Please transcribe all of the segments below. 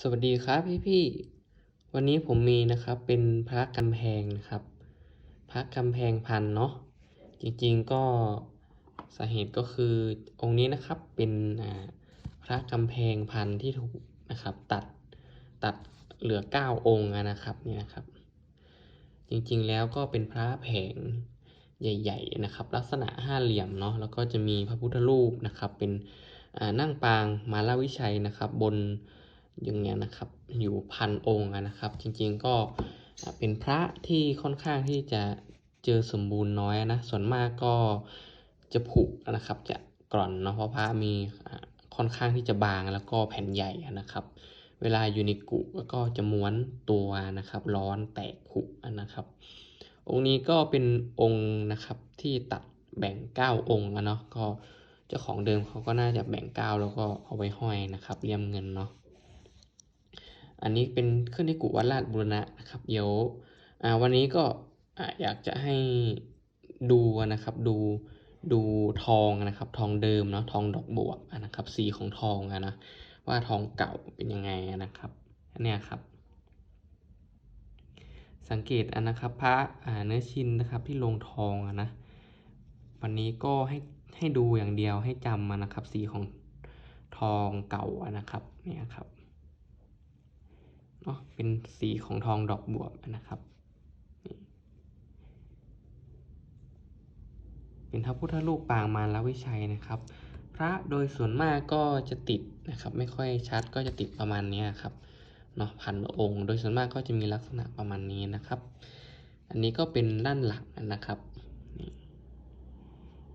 สวัสดีครับพี่พี่วันนี้ผมมีนะครับเป็นพระกำแพงนะครับ พระกำแพงพันเนาะจริงๆก็สาเหตุก็คือองค์นี้นะครับเป็นพระกำแพงพันที่ถูกนะครับ ตัดตัดเหลือเก้าองค์นะครับนี่นะครับ จริงๆแล้วก็เป็นพระแผงใหญ่ๆนะครับ ลักษณะห้าเหลี่ยมเนาะแล้วก็จะมีพระพุทธรูปนะครับ เป็นนั่งปางมาลาวิชัยนะครับ บน อย่างเงี้ยนะครับ อยู่พันองค์นะครับ จริงๆก็เป็นพระที่ค่อนข้างที่จะเจอสมบูรณ์น้อยนะ ส่วนมากก็จะผุนะครับ จะกร่อนเนาะเพราะพระมีค่อนข้างที่จะบางแล้วก็แผ่นใหญ่นะครับ เวลาอยู่ในกุก็จะม้วนตัวนะครับ ร้อนแตกผุนะครับ องค์นี้ก็เป็นองค์นะครับที่ตัดแบ่งเก้าองค์อะเนาะก็เจ้าของเดิมเขาก็น่าจะแบ่งเก้าแล้วก็เอาไว้ห้อยนะครับเลี่ยมเงินเนาะ อันนี้เป็นขึ้นที่กุวัดราชบุรณะนะครับ เดี๋ยววันนี้ก็อยากจะให้ดูนะครับ ดูดูทองนะครับ ทองเดิมเนาะทองดอกบวบอะนะครับ สีของทองนะว่าทองเก่าเป็นยังไงนะครับนเนี้ยครับ สังเกตอันนะครับ พระเนื้อชินนะครับที่ลงทองนะวันนี้ก็ให้ให้ดูอย่างเดียวให้จำมานะครับ สีของทองเก่านะครับเนี่ยครับ เป็นสีของทองดอกบวบนะครับ เป็นพระพุทธรูปปางมารวิชัยนะครับ พระโดยส่วนมากก็จะติดนะครับ ไม่ค่อยชัดก็จะติดประมาณนี้ครับเนาะพันองค์ โดยส่วนมากก็จะมีลักษณะประมาณนี้นะครับ อันนี้ก็เป็นด้านหลังนะครับ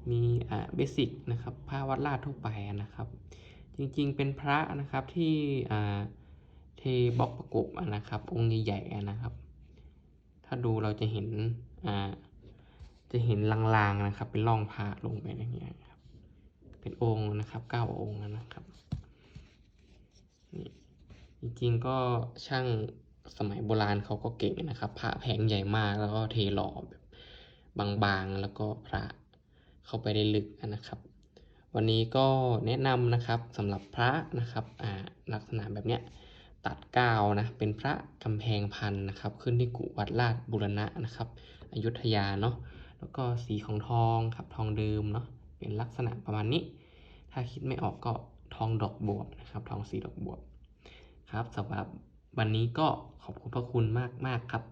มีอ่าเบสิกนะครับผ้าวัดลาดทั่วไปนะครับ จริงๆเป็นพระนะครับที่อ่า ที่บล็อกประกบนะครับ องค์ใหญ่ๆนะครับ ถ้าดูเราจะเห็นอ่าจะเห็นลางๆนะครับ เป็นร่องพระลงไปอย่างเงี้ยครับ เป็นองค์นะครับเก้าองค์นะครับนี่จริงๆก็ช่างสมัยโบราณเขาก็เก่งนะครับพระแผงใหญ่มากแล้วก็เทหล่อแบบบางๆแล้วก็พระเข้าไปได้ลึกนะครับ วันนี้ก็แนะนำนะครับสำหรับพระนะครับอ่าลักษณะแบบเนี้ย ตัดกาวนะเป็นพระกำแพงพันนะครับ ขึ้นที่กุวัดราชบุรณะนะครับ อยุธยาเนาะแล้วก็สีของทองครับทองเดิมเนาะเป็นลักษณะประมาณนี้ ถ้าคิดไม่ออกก็ทองดอกบวบนะครับทองสีดอกบวบครับสำหรับวันนี้ก็ขอบคุณพระคุณมากมากครับ